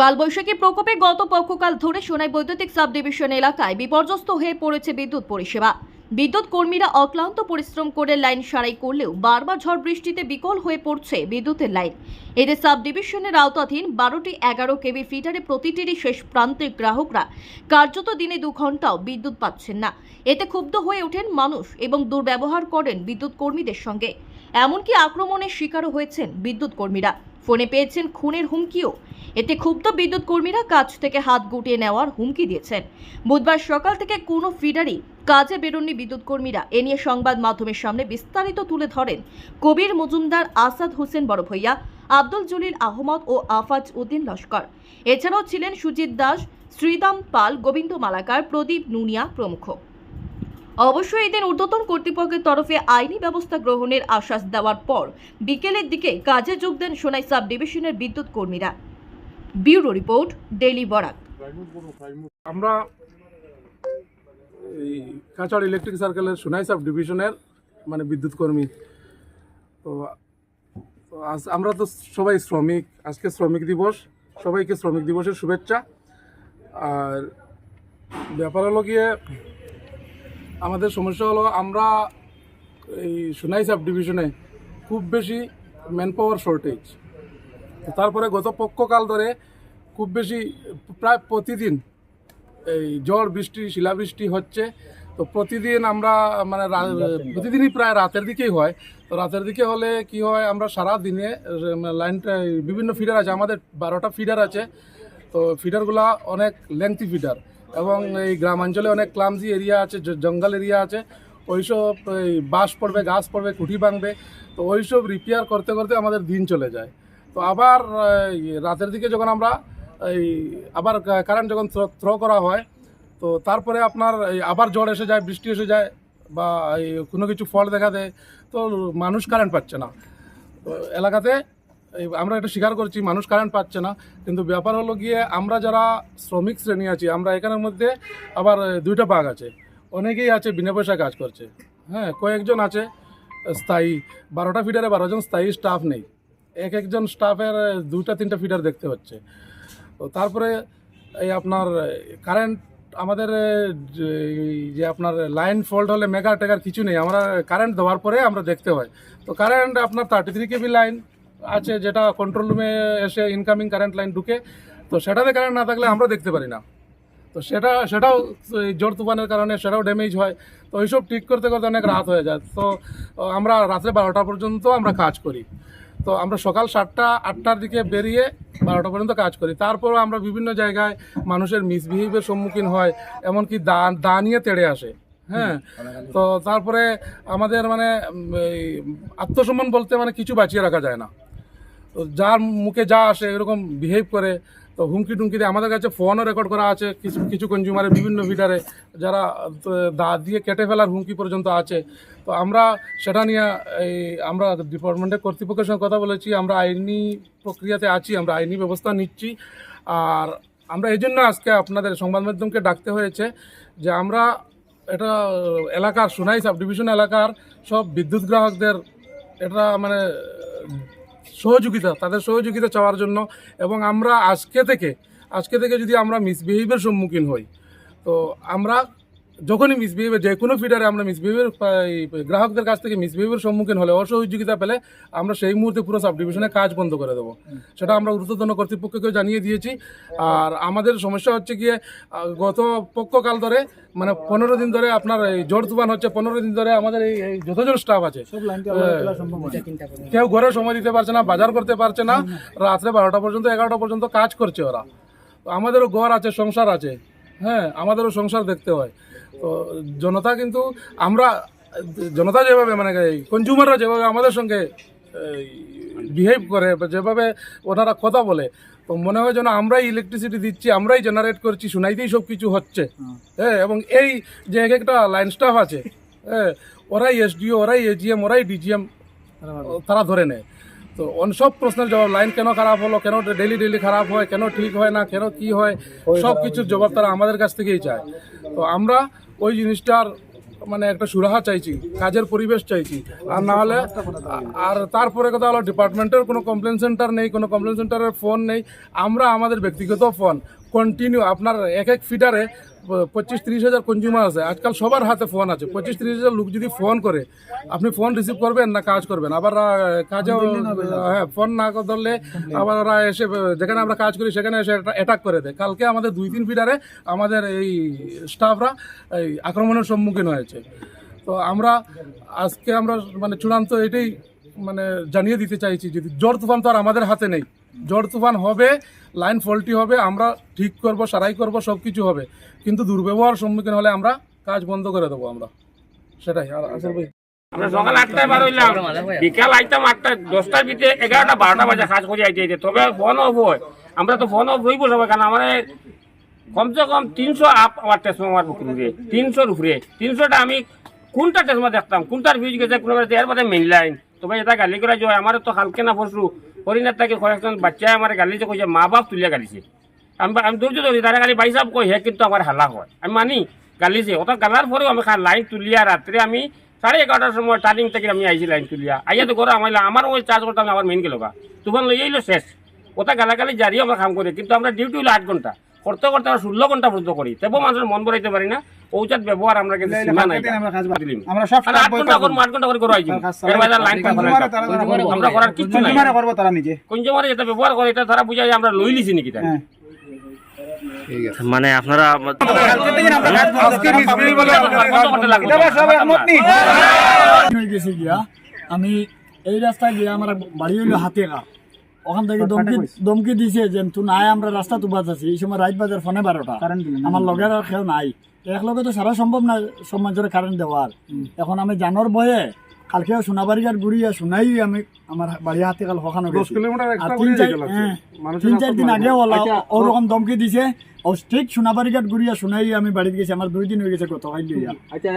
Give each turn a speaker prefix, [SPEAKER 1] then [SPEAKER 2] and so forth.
[SPEAKER 1] কালবৈশাখী প্রকোপে গত পক্ষকাল ধরে সোনাই বৈদ্যুতিক সাব ডিভিশন এলাকায় বিপর্যস্ত হয়ে পড়েছে বিদ্যুৎ পরিষেবা। বিদ্যুৎ কর্মীরা অক্লান্ত পরিশ্রম করে লাইন সারাই করলেও বারবার ঝড় বৃষ্টিতে বিকল হয়ে পড়ছে বিদ্যুতের লাইন। এদের সাব ডিভিশনের আওতাধীন বারোটি এগারো কেবি ফিটারে প্রতিটিরই শেষ প্রান্তের গ্রাহকরা কার্যত দিনে দু ঘন্টাও বিদ্যুৎ পাচ্ছেন না। এতে ক্ষুব্ধ হয়ে ওঠেন মানুষ এবং দুর্ব্যবহার করেন বিদ্যুৎ কর্মীদের সঙ্গে। এমনকি আক্রমণের শিকারও হয়েছেন বিদ্যুৎ কর্মীরা। ফোনে পেয়েছেন খুনের হুমকিও। এতে ক্ষুব্ধ বিদ্যুৎ কর্মীরা কাজ থেকে হাত গুটিয়ে নেওয়ার হুমকি দিয়েছেন। বুধবার সকাল থেকে কোনো ফিডারই কাজে বেরোননি বিদ্যুৎ কর্মীরা। এ নিয়ে সংবাদ মাধ্যমের সামনে বিস্তারিত তুলে ধরেন কবির মজুমদার আসাদ হোসেন বড় ভইয়া আব্দুল জলিল আহমদ ও আফাজ উদ্দিন লস্কর। এছাড়াও ছিলেন সুজিত দাস, শ্রীদাম পাল, গোবিন্দ মালাকার, প্রদীপ নুনিয়া প্রমুখ। অবশ্যই এদিন ঊর্ধ্বতন কর্তৃপক্ষের তরফে আইনি ব্যবস্থা গ্রহণের আশ্বাস দেওয়ার পর বিকেলের দিকে কাজে যোগ দেন সোনাই সাব ডিভিশনের বিদ্যুৎ কর্মীরা। ব্যুরো রিপোর্ট, ডেইলি বরাক
[SPEAKER 2] আমরা এই কাছাড় ইলেকট্রিক সার্কেলের সোনাই সাব ডিভিশনের মানে বিদ্যুৎ কর্মী। তো আমরা তো সবাই শ্রমিক, আজকে শ্রমিক দিবস, সবাইকে শ্রমিক দিবসের শুভেচ্ছা। আর ব্যাপার হলো গিয়ে আমাদের সমস্যা হলো আমরা এই সোনাই সাব ডিভিশনে খুব বেশি ম্যান পাওয়ার শর্টেজ তারপরে গত পক্ষকাল ধরে খুব বেশি প্রায় প্রতিদিন এই ঝড় বৃষ্টি, শিলাবৃষ্টি হচ্ছে। তো প্রতিদিন আমরা মানে প্রতিদিনই প্রায় রাতের দিকেই হয়। তো রাতের দিকে হলে কি হয়, আমরা সারা দিনে লাইনটা বিভিন্ন ফিডার আছে। আমাদের বারোটা ফিডার আছে। তো ফিডারগুলা অনেক লেংথি ফিডার এবং এই গ্রামাঞ্চলে অনেক ক্লামজি এরিয়া আছে জঙ্গল এরিয়া আছে। ওইসব, এই বাঁশ পড়বে গাছ পড়বে, কুঠি ভাঙবে। তো ওইসব রিপেয়ার করতে করতে আমাদের দিন চলে যায়। তো আবার রাতের দিকে যখন আমরা, এই আবার কারেন্ট যখন থ্রো করা হয়, তো তারপরে আপনার, এই আবার জ্বর এসে যায়, বৃষ্টি এসে যায়, বা এই কোনো কিছু ফল দেখা দেয়, তো মানুষ কারেন্ট পাচ্ছে না। তো এলাকাতে আমরা এটা স্বীকার করছি, মানুষ কারেন্ট পাচ্ছে না। কিন্তু ব্যাপার হলো গিয়ে আমরা যারা শ্রমিক শ্রেণি আছি, আমরা এখানের মধ্যে আবার দুইটা ভাগ আছে। অনেকেই আছে, বিনা পয়সায় কাজ করছে। হ্যাঁ কয়েকজন আছে স্থায়ী, বারোটা ফিডারে বারোজন স্থায়ী স্টাফ নেই। এক একজন স্টাফের দুইটা, তিনটা ফিডার দেখতে হচ্ছে। তো তারপরে এই আপনার কারেন্ট আমাদের যে আপনার লাইন ফল্ট হলে মেগা টেগার কিছু নেই। আমরা কারেন্ট দেওয়ার পরে আমরা দেখতে হয়। তো কারেন্ট আপনার থার্টি থ্রি কেবি লাইন আছে যেটা কন্ট্রোল রুমে এসে ইনকামিং কারেন্ট লাইন ঢুকে, তো সেটাতে কারেন্ট না থাকলে আমরা দেখতে পারি না। তো সেটা, সেটাও ঝড় তুফানের কারণে সেটাও ড্যামেজ হয়। তো ওইসব ঠিক করতে করতে অনেক রাত হয়ে যায়। তো আমরা রাত্রে বারোটা পর্যন্ত আমরা কাজ করি। তো আমরা সকাল সাতটা, আটটার দিকে বেরিয়ে বারোটা পর্যন্ত কাজ করি। তারপরও আমরা বিভিন্ন জায়গায় মানুষের মিসবিহেভের সম্মুখীন হয়, এমনকি দা দা নিয়ে তেড়ে আসে। হ্যাঁ তো তারপরে আমাদের মানে আত্মসম্মান বলতে মানে কিছু বাঁচিয়ে রাখা যায় না। যার মুখে যা আসে, এরকম বিহেভ করে, তো হুমকি টুমকি দিয়ে আমাদের কাছে ফোনও রেকর্ড করা আছে, কিছু কিছু কনজিউমারের বিভিন্ন ভিটারে যারা দাঁত দিয়ে কেটে ফেলার হুমকি পর্যন্ত আছে। তো আমরা সেটা নিয়ে, এই, আমরা ডিপার্টমেন্টের কর্তৃপক্ষের সঙ্গে কথা বলেছি, আমরা আইনি প্রক্রিয়াতে আছি, আমরা আইনি ব্যবস্থা নিচ্ছি। আর আমরা এই জন্য আজকে আপনাদের সংবাদ মাধ্যমকে ডাকতে হয়েছে যে আমরা এটা এলাকার সোনাই সাব ডিভিশন এলাকার সব বিদ্যুৎ গ্রাহকদের, এটা মানে সহযোগিতা, তাদের সহযোগিতা চাওয়ার জন্য এবং আমরা আজকে থেকে আজকে থেকে যদি আমরা মিসবিহেভের সম্মুখীন হই, তো আমরা যখনই মিসবিহেভিয়ার যে কোনো ফিডারে আমরা মিসবিহেভিয়ার গ্রাহকদের কাছ থেকে মিসবিহেভিয়ার সম্মুখীন হলে অসহযোগিতা পেলে আমরা সেই মুহূর্তে পুরো সাব ডিভিশনে কাজ বন্ধ করে দেবো। সেটা আমরা ঊর্ধ্বতন কর্তৃপক্ষকেও জানিয়ে দিয়েছি। আর আমাদের সমস্যা হচ্ছে গিয়ে গত পক্ষকাল ধরে মানে পনেরো দিন ধরে আপনার এই ঝড় তুফান হচ্ছে পনেরো দিন ধরে আমাদের এই এই যতজন স্টাফ আছে কেউ ঘরে সময় দিতে পারছে না বাজার করতে পারছে না রাত্রে বারোটা পর্যন্ত এগারোটা পর্যন্ত কাজ করছে ওরা। তো আমাদেরও ঘর আছে সংসার আছে হ্যাঁ আমাদেরও সংসার দেখতে হয়। তো জনতা কিন্তু আমরা জনতা যেভাবে মানে কনজিউমাররা যেভাবে আমাদের সঙ্গে বিহেভ করে যেভাবে ওনারা কথা বলে তো মনে হয় যেন আমরাই ইলেকট্রিসিটি দিচ্ছি আমরাই জেনারেট করছি শুনাইতেই সব কিছু হচ্ছে। হ্যাঁ এবং এই যে এক একটা লাইন স্টাফ আছে হ্যাঁ ওরাই এসডিও ওরাই এজিএম ওরাই ডিজিএম তারা ধরে নেয়। তো অন সব প্রশ্নের জবাব লাইন কেন খারাপ হলো কেন ডেলি ডেলি খারাপ হয় কেন ঠিক হয় না কেন কি হয় সব কিছুর জবাব তারা আমাদের কাছ থেকেই চায়। তো আমরা ওই জিনিসটার মানে একটা সুরাহা চাইছি, কাজের পরিবেশ চাইছি। আর না হলে আর তারপরে কথা হলো ডিপার্টমেন্টের কোনো কমপ্লেন সেন্টার নেই, কোনো কমপ্লেন সেন্টারের ফোন নেই। আমরা আমাদের ব্যক্তিগত ফোন কন্টিনিউ আপনার এক এক ফিটারে পঁচিশ তিরিশ হাজার কনজিউমার আছে। আজকাল সবার হাতে ফোন আছে। পঁচিশ তিরিশ হাজার লোক যদি ফোন করে আপনি ফোন রিসিভ করবেন না কাজ করবেন? আবার কাজে হ্যাঁ ফোন না ধরলে আবার ওরা এসে যেখানে আমরা কাজ করি সেখানে এসে অ্যাটাক করে দেয়। কালকে আমাদের দুই তিন ফিটারে আমাদের এই স্টাফরা এই আক্রমণের সম্মুখীন হয়েছে। তো আমরা আজকে আমরা মানে চূড়ান্ত এটাই মানে জানিয়ে দিতে চাইছি যদি ঝড় তুফান তো আর আমাদের হাতে নেই। ঝড় তুফান হবে, লাইন ফল্টি হবে, আমরা ঠিক করব, সারাই করব সব কিছু হবে। কিন্তু দুর্ব্যবহার সম্মুখীন হলে আমরা কাজ বন্ধ করে দেবো আমরা। সেটাই, আর আসল ভাই
[SPEAKER 3] আটটায় বিকাল দশটার ভিতরে বাজে তবে ফোন অফ হয়। আমরা তো ফোন অফ কারণ কমসে কম তিনশো আপ উপরে তিনশোর উপরে তিনশোটা আমি কোনটা দেখতাম? কোনটার ফিউজ গেছে? কোনো এর মেইন লাইন তবে এটা গালি করা যায়। আমার তো হালকে না পরশু হরিণার তাকে কয়েকজন বাচ্চা আমার গালিছে, কইছে মা বাপ তুলিয়া গালিছে। আমি আমি ধৈর্য ধরি তারা গালি, ভাই সাহেব কই হে? কিন্তু আমার হালা হয়। আমি মানি গালিছে। ওটা গালার পরেও আমি লাইন তুলিয়া রাত্রে আমি সাড়ে এগারোটার সময় টার্নিং থেকে আমি আইছি লাইন তুলিয়া। আইয়া তো ঘরে আমার আমার ওই চার্জ করতাম আমার মেইন গেল তুফান লই আইলো শেষ। ওটা গালাগালি জারি আমরা কাম করি কিন্তু আমরা ডিউটি হলো আট ঘণ্টা করতে করতে আমরা ষোলো ঘণ্টা পর্যন্ত করি। তবুও মানুষের মন বলাইতে পারি না। ঔষধ ব্যবহার আমরা কিন্তু সীমা নাই।
[SPEAKER 4] আমরা সব
[SPEAKER 3] আট ঘণ্টা করব আট ঘণ্টা করে করো আইছি এর বাইরে লাইন করে। আমরা করার কিচ্ছু নাই।
[SPEAKER 4] করব তারা নিজে।
[SPEAKER 3] কনজিউমারে যেটা ব্যবহার করে এটা তারা বুঝায় আমরা লই লিছি নাকি তাই
[SPEAKER 5] মানে আপনারা।
[SPEAKER 6] হয়ে আমি এই রাস্তায় গিয়া আমার বাড়ি হইল হাতেগা ওখান থেকে দমকি দমকি দিছে যে তুই নাই আমরা রাস্তা তো বাজাছি এই সময় রাইত বাজার ফোনে বারোটা। আমার লগের আর কেউ নাই। এক লগে তো সারা সম্ভব না কারেন্ট দেওয়ার। এখন আমি জানোর বয়ে কালকেও সোনাবাড়িঘাট ঘুরিয়ে শোনাই আমি আমার বাড়ি হাতে কাল তিন চার
[SPEAKER 2] গেল
[SPEAKER 6] হ্যাঁ, তিন চার দিন আগে ওলা
[SPEAKER 4] আচ্ছা,
[SPEAKER 6] ওরকম দমকি দিছে। ও ঠিক সোনাবাড়িঘাট ঘুরিয়া শোনাই আমি বাড়িতে গেছি। আমার দুই দিন হয়ে গেছে গতকাল
[SPEAKER 4] আচ্ছা